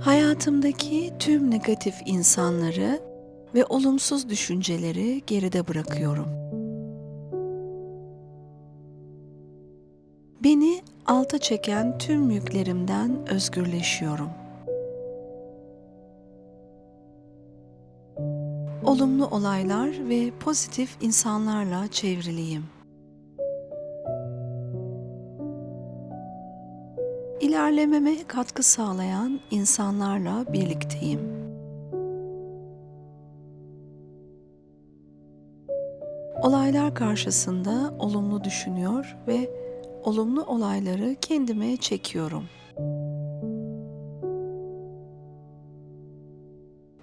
Hayatımdaki tüm negatif insanları ve olumsuz düşünceleri geride bırakıyorum. Beni alta çeken tüm yüklerimden özgürleşiyorum. Olumlu olaylar ve pozitif insanlarla çevriliyim. İlerlememe katkı sağlayan insanlarla birlikteyim. Olaylar karşısında olumlu düşünüyor ve olumlu olayları kendime çekiyorum.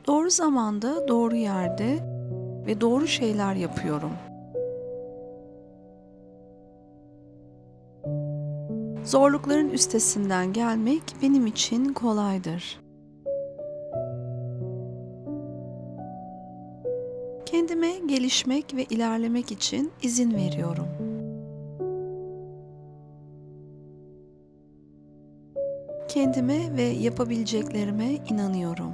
Doğru zamanda, doğru yerde ve doğru şeyler yapıyorum. Zorlukların üstesinden gelmek benim için kolaydır. Kendime gelişmek ve ilerlemek için izin veriyorum. Kendime ve yapabileceklerime inanıyorum.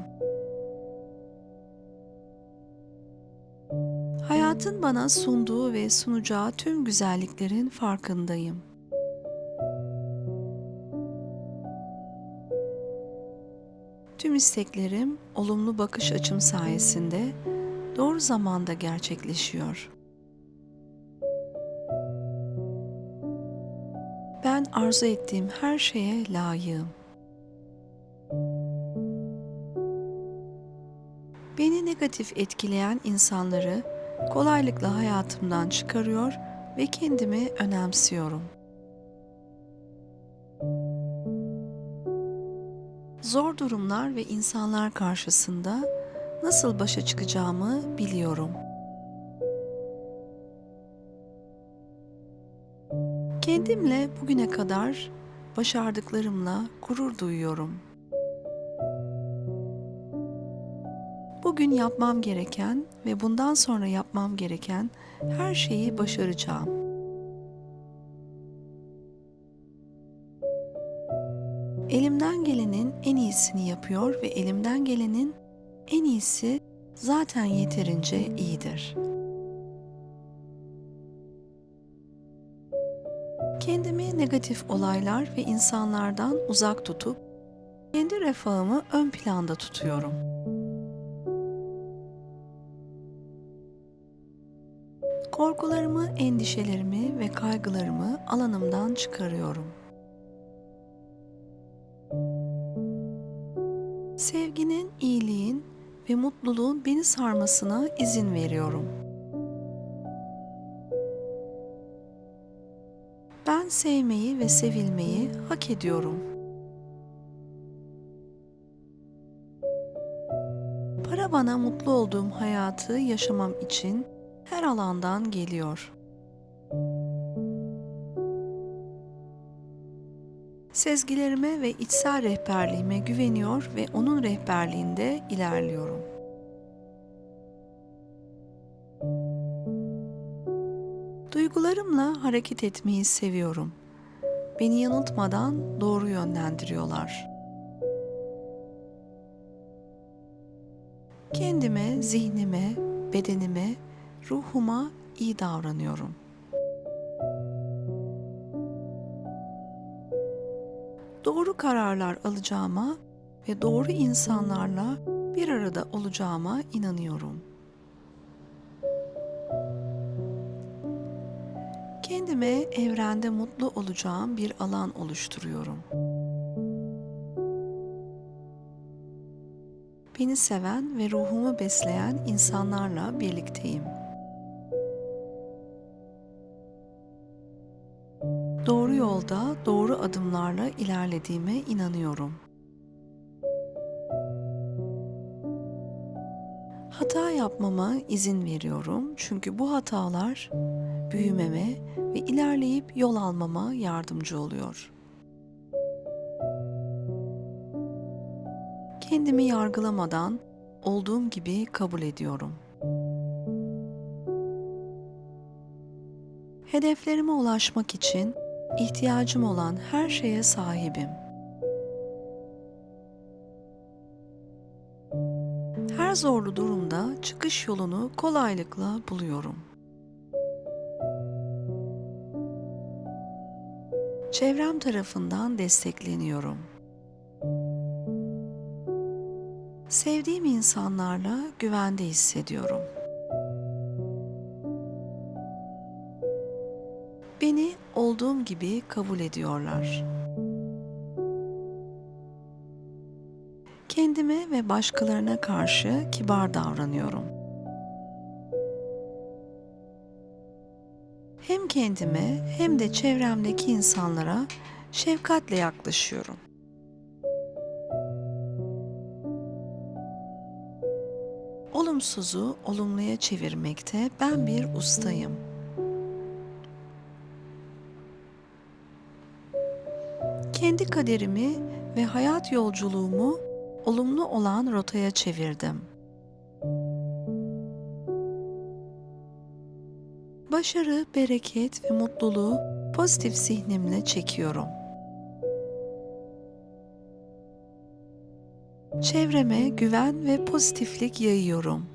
Hayatın bana sunduğu ve sunacağı tüm güzelliklerin farkındayım. Tüm isteklerim olumlu bakış açım sayesinde doğru zamanda gerçekleşiyor. Ben arzu ettiğim her şeye layığım. Beni negatif etkileyen insanları kolaylıkla hayatımdan çıkarıyor ve kendimi önemsiyorum. Zor durumlar ve insanlar karşısında nasıl başa çıkacağımı biliyorum. Kendimle bugüne kadar başardıklarımla gurur duyuyorum. Bugün yapmam gereken ve bundan sonra yapmam gereken her şeyi başaracağım. Elimden gelenin en iyisini yapıyor ve elimden gelenin en iyisi zaten yeterince iyidir. Kendimi negatif olaylar ve insanlardan uzak tutup kendi refahımı ön planda tutuyorum. Korkularımı, endişelerimi ve kaygılarımı alanımdan çıkarıyorum. Sevginin, iyiliğin ve mutluluğun beni sarmasına izin veriyorum. Ben sevmeyi ve sevilmeyi hak ediyorum. Para bana mutlu olduğum hayatı yaşamam için her alandan geliyor. Sezgilerime ve içsel rehberliğime güveniyor ve onun rehberliğinde ilerliyorum. Duygularımla hareket etmeyi seviyorum. Beni yanıltmadan doğru yönlendiriyorlar. Kendime, zihnime, bedenime, ruhuma iyi davranıyorum. Doğru kararlar alacağıma ve doğru insanlarla bir arada olacağıma inanıyorum. Kendime evrende mutlu olacağım bir alan oluşturuyorum. Beni seven ve ruhumu besleyen insanlarla birlikteyim. Yolda doğru adımlarla ilerlediğime inanıyorum. Hata yapmama izin veriyorum çünkü bu hatalar büyümeme ve ilerleyip yol almama yardımcı oluyor. Kendimi yargılamadan olduğum gibi kabul ediyorum. Hedeflerime ulaşmak için ihtiyacım olan her şeye sahibim. Her zorlu durumda çıkış yolunu kolaylıkla buluyorum. Çevrem tarafından destekleniyorum. Sevdiğim insanlarla güvende hissediyorum. Gibi kabul ediyorlar. Kendime ve başkalarına karşı kibar davranıyorum. Hem kendime hem de çevremdeki insanlara şefkatle yaklaşıyorum. Olumsuzu olumluya çevirmekte ben bir ustayım. Kendi kaderimi ve hayat yolculuğumu olumlu olan rotaya çevirdim. Başarı, bereket ve mutluluğu pozitif zihnimle çekiyorum. Çevreme güven ve pozitiflik yayıyorum.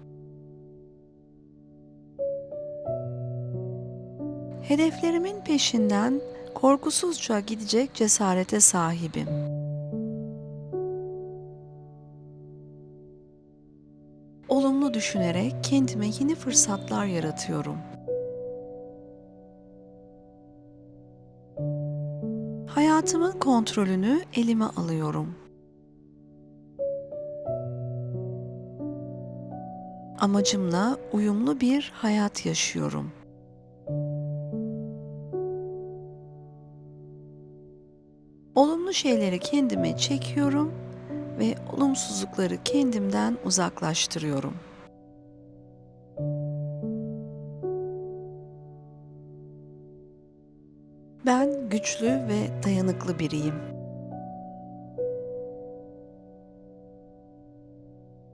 Hedeflerimin peşinden korkusuzca gidecek cesarete sahibim. Olumlu düşünerek kendime yeni fırsatlar yaratıyorum. Hayatımın kontrolünü elime alıyorum. Amacımla uyumlu bir hayat yaşıyorum. Olumlu şeyleri kendime çekiyorum ve olumsuzlukları kendimden uzaklaştırıyorum. Ben güçlü ve dayanıklı biriyim.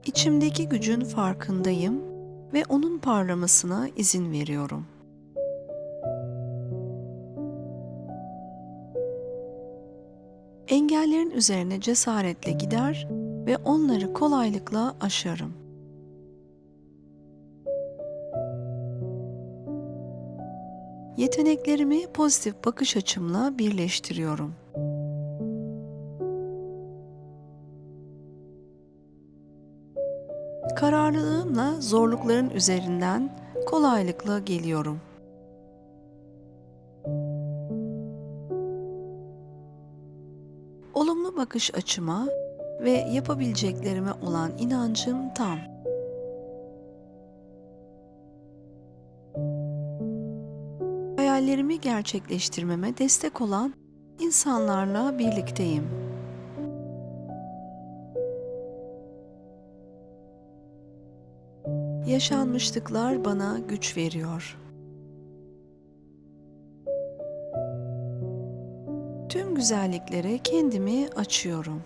İçimdeki gücün farkındayım ve onun parlamasına izin veriyorum. Üzerine cesaretle gider ve onları kolaylıkla aşarım. Yeteneklerimi pozitif bakış açımla birleştiriyorum. Kararlılığımla zorlukların üzerinden kolaylıkla geliyorum. Olumlu bakış açıma ve yapabileceklerime olan inancım tam. Hayallerimi gerçekleştirmeme destek olan insanlarla birlikteyim. Yaşanmışlıklar bana güç veriyor. Güzelliklere kendimi açıyorum.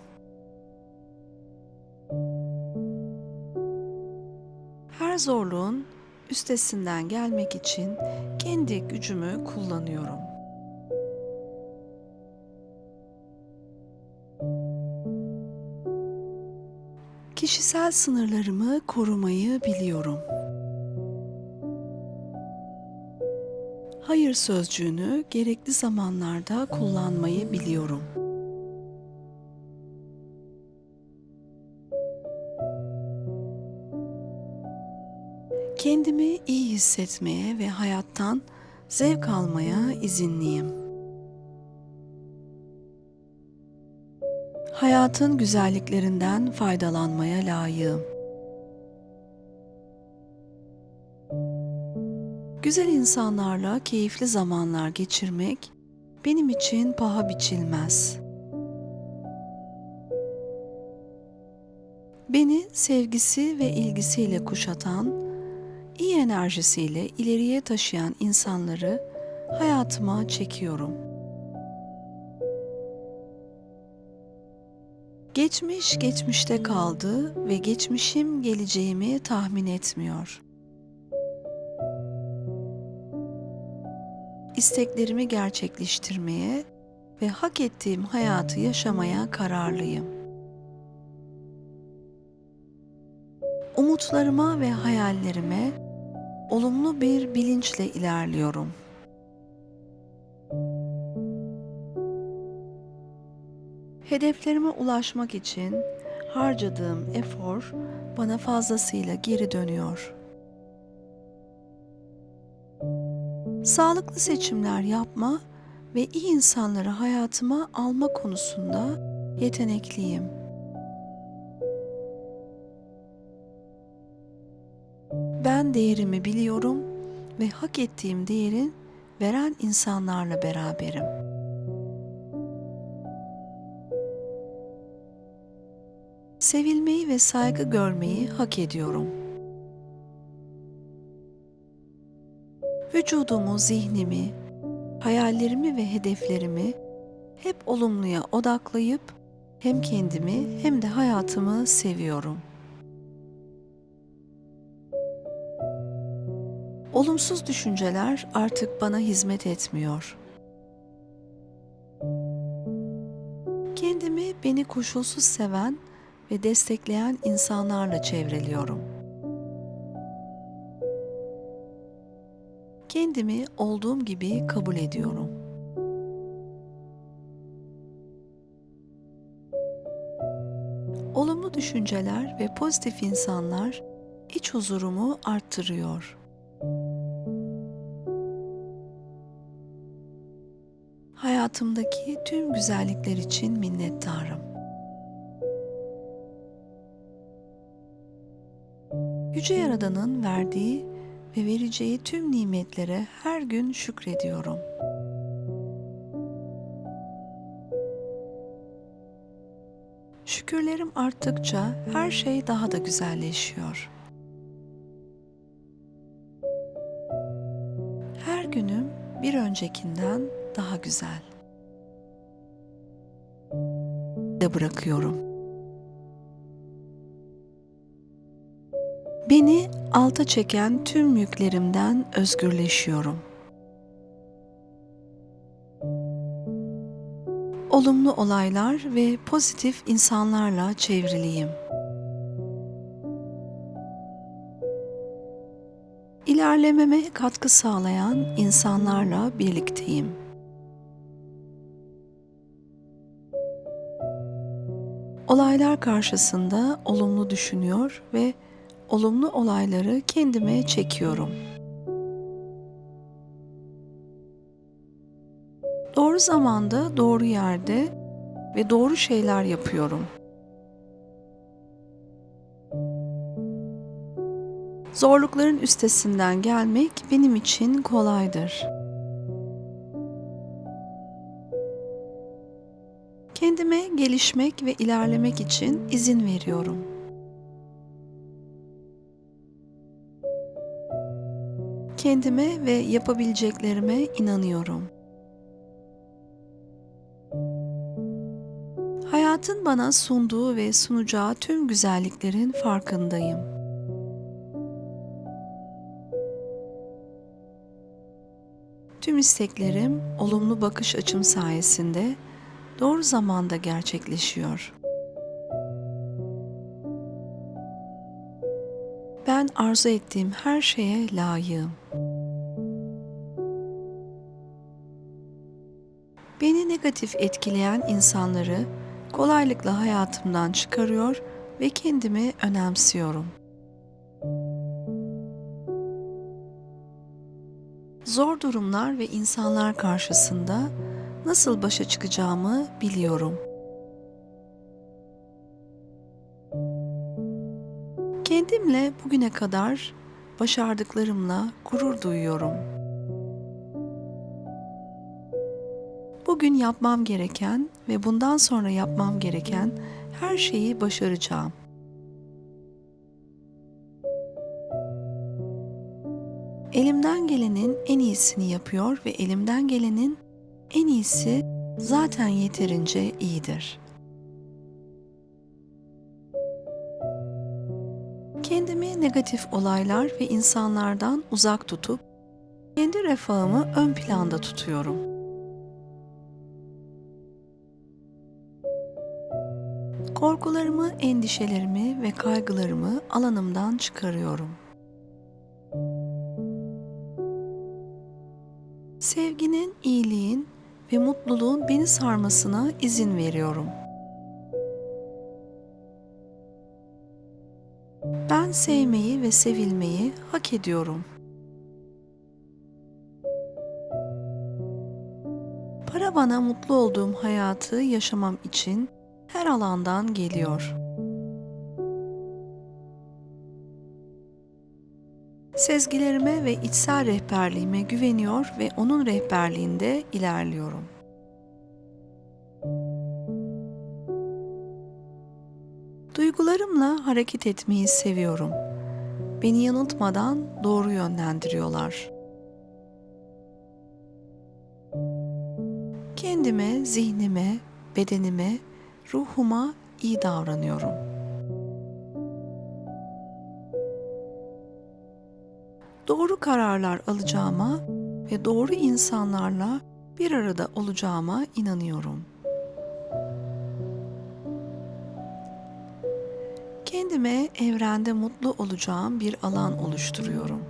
Her zorluğun üstesinden gelmek için kendi gücümü kullanıyorum. Kişisel sınırlarımı korumayı biliyorum. Hayır sözcüğünü gerekli zamanlarda kullanmayı biliyorum. Kendimi iyi hissetmeye ve hayattan zevk almaya izinliyim. Hayatın güzelliklerinden faydalanmaya layığım. Güzel insanlarla keyifli zamanlar geçirmek benim için paha biçilmez. Beni sevgisi ve ilgisiyle kuşatan, iyi enerjisiyle ileriye taşıyan insanları hayatıma çekiyorum. Geçmiş geçmişte kaldı ve geçmişim geleceğimi tahmin etmiyor. İsteklerimi gerçekleştirmeye ve hak ettiğim hayatı yaşamaya kararlıyım. Umutlarıma ve hayallerime olumlu bir bilinçle ilerliyorum. Hedeflerime ulaşmak için harcadığım efor bana fazlasıyla geri dönüyor. Sağlıklı seçimler yapma ve iyi insanları hayatıma alma konusunda yetenekliyim. Ben değerimi biliyorum ve hak ettiğim değerin veren insanlarla beraberim. Sevilmeyi ve saygı görmeyi hak ediyorum. Vücudumu, zihnimi, hayallerimi ve hedeflerimi hep olumluya odaklayıp hem kendimi hem de hayatımı seviyorum. Olumsuz düşünceler artık bana hizmet etmiyor. Kendimi beni koşulsuz seven ve destekleyen insanlarla çevreliyorum. Kendimi olduğum gibi kabul ediyorum. Olumlu düşünceler ve pozitif insanlar iç huzurumu arttırıyor. Hayatımdaki tüm güzellikler için minnettarım. Yüce Yaradan'ın verdiği ve vereceği tüm nimetlere her gün şükrediyorum. Şükürlerim arttıkça her şey daha da güzelleşiyor. Her günüm bir öncekinden daha güzel. De bırakıyorum. Beni alta çeken tüm yüklerimden özgürleşiyorum. Olumlu olaylar ve pozitif insanlarla çevriliyim. İlerlememe katkı sağlayan insanlarla birlikteyim. Olaylar karşısında olumlu düşünüyor ve olumlu olayları kendime çekiyorum. Doğru zamanda, doğru yerde ve doğru şeyler yapıyorum. Zorlukların üstesinden gelmek benim için kolaydır. Kendime gelişmek ve ilerlemek için izin veriyorum. Kendime ve yapabileceklerime inanıyorum. Hayatın bana sunduğu ve sunacağı tüm güzelliklerin farkındayım. Tüm isteklerim olumlu bakış açım sayesinde doğru zamanda gerçekleşiyor. Ben arzu ettiğim her şeye layığım. Negatif etkileyen insanları kolaylıkla hayatımdan çıkarıyor ve kendimi önemsiyorum. Zor durumlar ve insanlar karşısında nasıl başa çıkacağımı biliyorum. Kendimle bugüne kadar başardıklarımla gurur duyuyorum. Bugün yapmam gereken ve bundan sonra yapmam gereken her şeyi başaracağım. Elimden gelenin en iyisini yapıyor ve elimden gelenin en iyisi zaten yeterince iyidir. Kendimi negatif olaylar ve insanlardan uzak tutup Kendi refahımı ön planda tutuyorum. Korkularımı, endişelerimi ve kaygılarımı alanımdan çıkarıyorum. Sevginin, iyiliğin ve mutluluğun beni sarmasına izin veriyorum. Ben sevmeyi ve sevilmeyi hak ediyorum. Para bana mutlu olduğum hayatı yaşamam için her alandan geliyor. Sezgilerime ve içsel rehberliğime güveniyor ve onun rehberliğinde ilerliyorum. Duygularımla hareket etmeyi seviyorum. Beni yanıltmadan doğru yönlendiriyorlar. Kendime, zihnime, bedenime, ruhuma iyi davranıyorum. Doğru kararlar alacağıma ve doğru insanlarla bir arada olacağıma inanıyorum. Kendime evrende mutlu olacağım bir alan oluşturuyorum.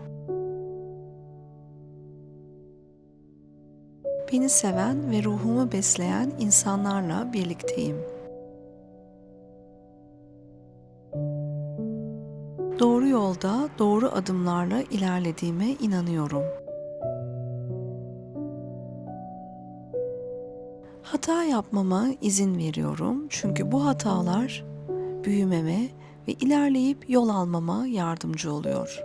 Beni seven ve ruhumu besleyen insanlarla birlikteyim. Doğru yolda doğru adımlarla ilerlediğime inanıyorum. Hata yapmama izin veriyorum çünkü bu hatalar büyümeme ve ilerleyip yol almama yardımcı oluyor.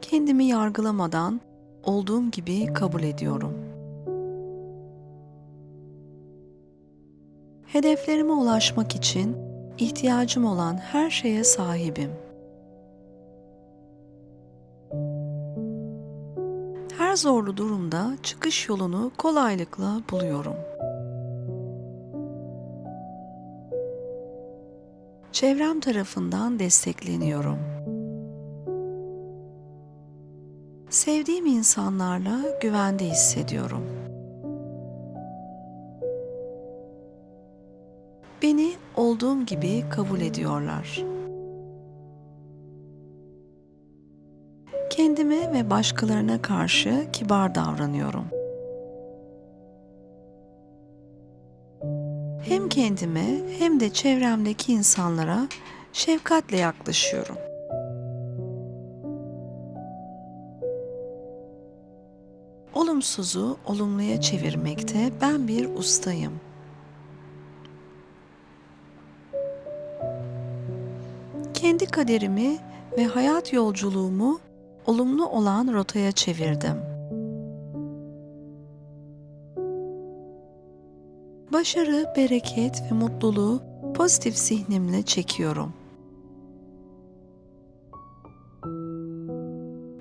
Kendimi yargılamadan olduğum gibi kabul ediyorum. Hedeflerime ulaşmak için ihtiyacım olan her şeye sahibim. Her zorlu durumda çıkış yolunu kolaylıkla buluyorum. Çevrem tarafından destekleniyorum. Sevdiğim insanlarla güvende hissediyorum. Beni olduğum gibi kabul ediyorlar. Kendime ve başkalarına karşı kibar davranıyorum. Hem kendime hem de çevremdeki insanlara şefkatle yaklaşıyorum. Olumsuzu olumluya çevirmekte ben bir ustayım. Kendi kaderimi ve hayat yolculuğumu olumlu olan rotaya çevirdim. Başarı, bereket ve mutluluğu pozitif zihnimle çekiyorum.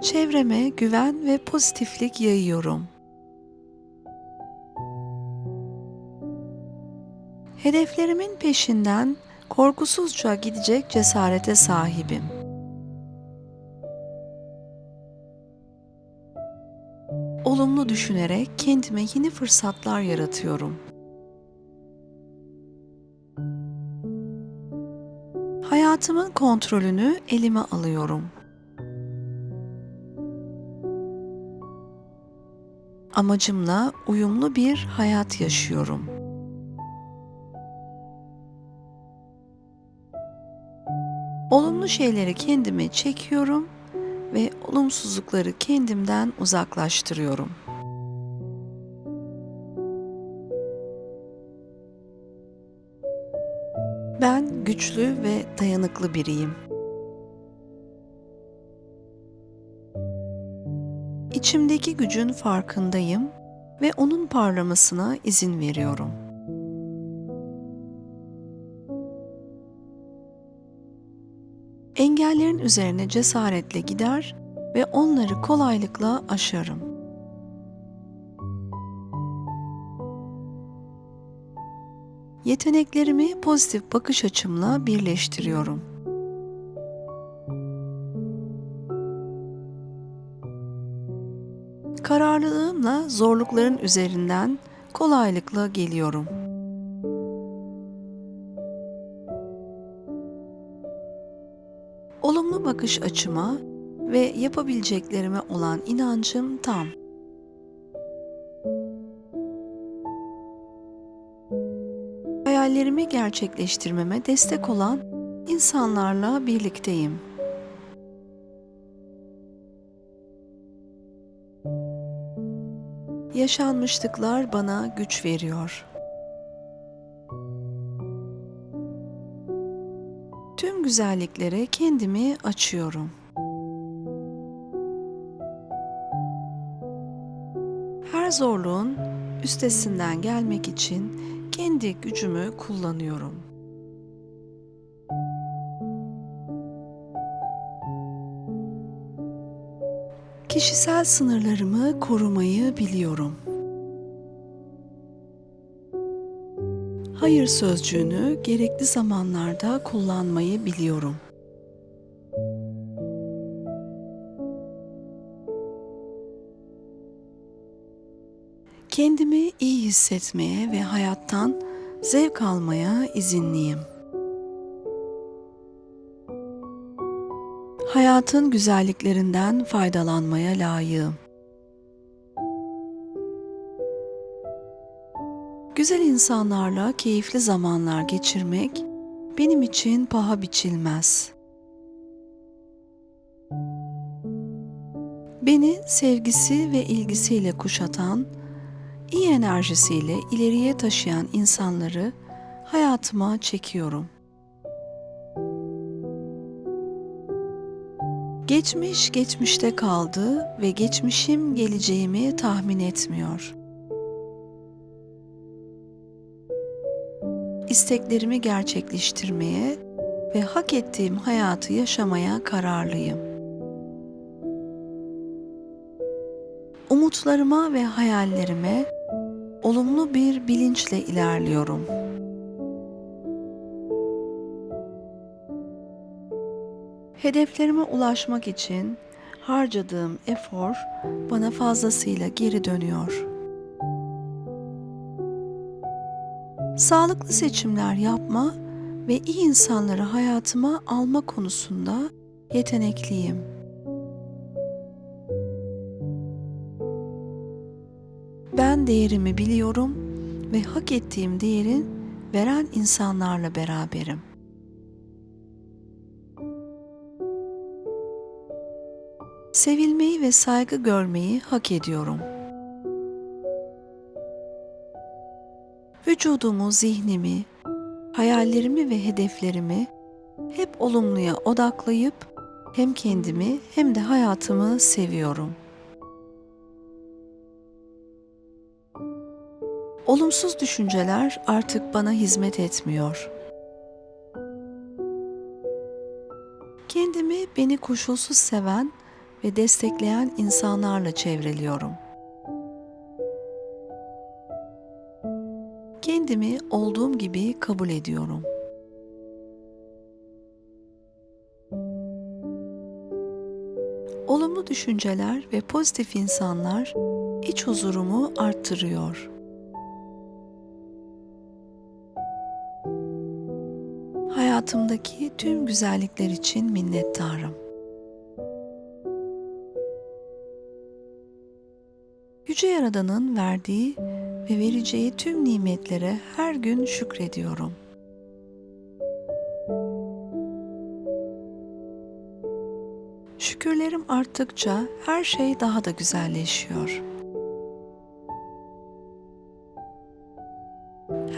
Çevreme güven ve pozitiflik yayıyorum. Hedeflerimin peşinden korkusuzca gidecek cesarete sahibim. Olumlu düşünerek kendime yeni fırsatlar yaratıyorum. Hayatımın kontrolünü elime alıyorum. Amacımla uyumlu bir hayat yaşıyorum. Olumlu şeyleri kendime çekiyorum ve olumsuzlukları kendimden uzaklaştırıyorum. Ben güçlü ve dayanıklı biriyim. İçimdeki gücün farkındayım ve onun parlamasına izin veriyorum. engellerin üzerine cesaretle gider ve onları kolaylıkla aşarım. Yeteneklerimi pozitif bakış açımla birleştiriyorum. Kararlılığımla zorlukların üzerinden kolaylıkla geliyorum.'' Bakış açıma ve yapabileceklerime olan inancım tam. Hayallerimi gerçekleştirmeme destek olan insanlarla birlikteyim. Yaşanmışlıklar bana güç veriyor. Güzelliklere kendimi açıyorum. Her zorluğun üstesinden gelmek için kendi gücümü kullanıyorum. Kişisel sınırlarımı korumayı biliyorum. Hayır sözcüğünü gerekli zamanlarda kullanmayı biliyorum. Kendimi iyi hissetmeye ve hayattan zevk almaya izinliyim. Hayatın güzelliklerinden faydalanmaya layığım. Güzel insanlarla keyifli zamanlar geçirmek benim için paha biçilmez. Beni sevgisi ve ilgisiyle kuşatan, iyi enerjisiyle ileriye taşıyan insanları hayatıma çekiyorum. Geçmiş geçmişte kaldı ve geçmişim geleceğimi tahmin etmiyor. İsteklerimi gerçekleştirmeye ve hak ettiğim hayatı yaşamaya kararlıyım. Umutlarıma ve hayallerime olumlu bir bilinçle ilerliyorum. Hedeflerime ulaşmak için harcadığım efor bana fazlasıyla geri dönüyor. Sağlıklı seçimler yapma ve iyi insanları hayatıma alma konusunda yetenekliyim. Ben değerimi biliyorum ve hak ettiğim değerin veren insanlarla beraberim. Sevilmeyi ve saygı görmeyi hak ediyorum. Vücudumu, zihnimi, hayallerimi ve hedeflerimi hep olumluya odaklayıp hem kendimi hem de hayatımı seviyorum. Olumsuz düşünceler artık bana hizmet etmiyor. Kendimi beni koşulsuz seven ve destekleyen insanlarla çevreliyorum. Kendimi olduğum gibi kabul ediyorum. Olumlu düşünceler ve pozitif insanlar iç huzurumu arttırıyor. Hayatımdaki tüm güzellikler için minnettarım. Yüce Yaradan'ın verdiği ve vereceği tüm nimetlere her gün şükrediyorum. Şükürlerim arttıkça her şey daha da güzelleşiyor.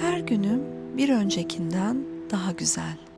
Her günüm bir öncekinden daha güzel.